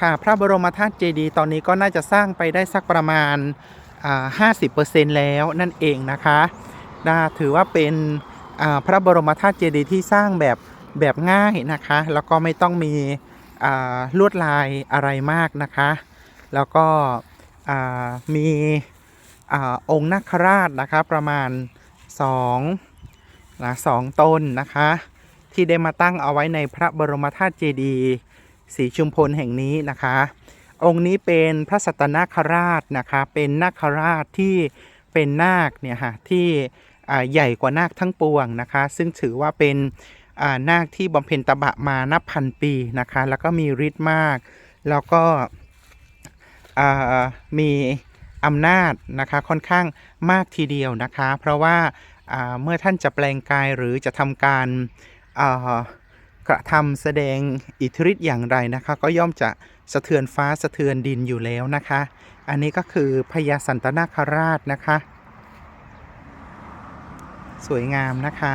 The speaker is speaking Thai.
ค่ะ พระบรมธาตุเจดีย์ตอนนี้ก็น่าจะสร้างไปได้สักประมาณ 50%แล้วนั่นเองนะคะน่าถือว่าเป็นพระบรมธาตุเจดีย์ที่สร้างแบบแบบง่ายนะคะ แล้วก็ไม่ต้องมีลวดลายอะไรมากนะคะ แล้วก็มีอองค์นาคราชนะคะประมาณ2นะสองตนนะคะ ที่ได้มาตั้งเอาไว้ในพระบรมธาตุเจดีย์ สีชุมพลแห่งนี้นะคะ องค์นี้เป็นพระสัตนาคราชนะคะ เป็นนาคราชที่เป็นนาคเนี่ยฮะที่ใหญ่กว่านาคทั้งปวงนะคะ ซึ่งถือว่าเป็นนาคที่บำเพ็ญตบะมานับพันปีนะคะ แล้วก็มีฤทธิ์มาก แล้วก็มีอำนาจนะคะค่อนข้างมากทีเดียวนะคะ เพราะว่าเมื่อท่านจะแปลงกายหรือจะทำการ กระทำแสดงอิทธิฤทธิ์อย่างไรนะคะ ก็ย่อมจะสะเทือนฟ้าสะเทือนดินอยู่แล้วนะคะ อันนี้ก็คือพญาสันตนาคราชนะคะ สวยงามนะคะ